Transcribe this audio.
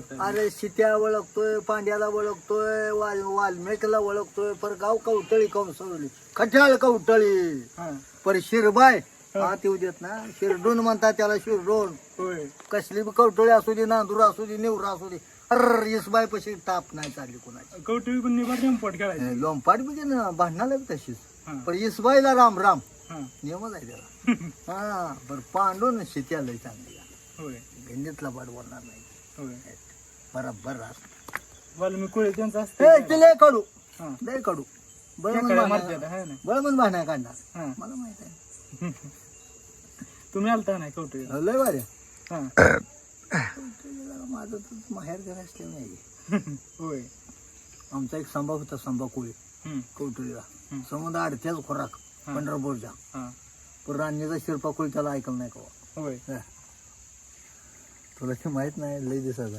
ओळखता अरे शित्या ओळखतोय पांड्याला ओळखतोय वाल वाल्मिकला ओळखतोय पर गाव कवटळी कौसवली. खट्याळ कवटळी. पर शिरबाय. हा. येऊ देत ना. शिरडून म्हणतात त्याला शिरडून. कसली बी कवटळी असू दे नांदूर असू दे निवरा असू दे. अर इसबाई पशी ताप नाही चालली कोणाची. कौटुंबिक निभार रेमपट खेळायचे. लोंपाट बी ना भांडणाला बी तशीच. पण इसबाईला राम राम. नियमच आहे त्याला. हा बरं पांडून शित्या लय चांगली. होय. गंडीतला पाठ बोलणार नाही बरोबर. वाल्मिक कोळी त्यांचं असतं ते लय कडू. हा. लय कडू. त्या काळ्या मारत्यात, हाय ना? बळमन भाण्या काढणार. हा. मला माहीत आहे. तुम्ही आलता नाही कौटुंबिक लय भारी. हा. माझं तर माहेर घर असले नाही होय. आमचा एक संभा होता संभा कोळी. हम्म, कौटुलीला हम्म. समोर अडत्याच खोराक हा. पंढरपूरच्या. हा. पण राणीचा शिरपा कोळी त्याला ऐकलं नाही का? होय. तुला ते माहीत नाही लय दिसत आहे.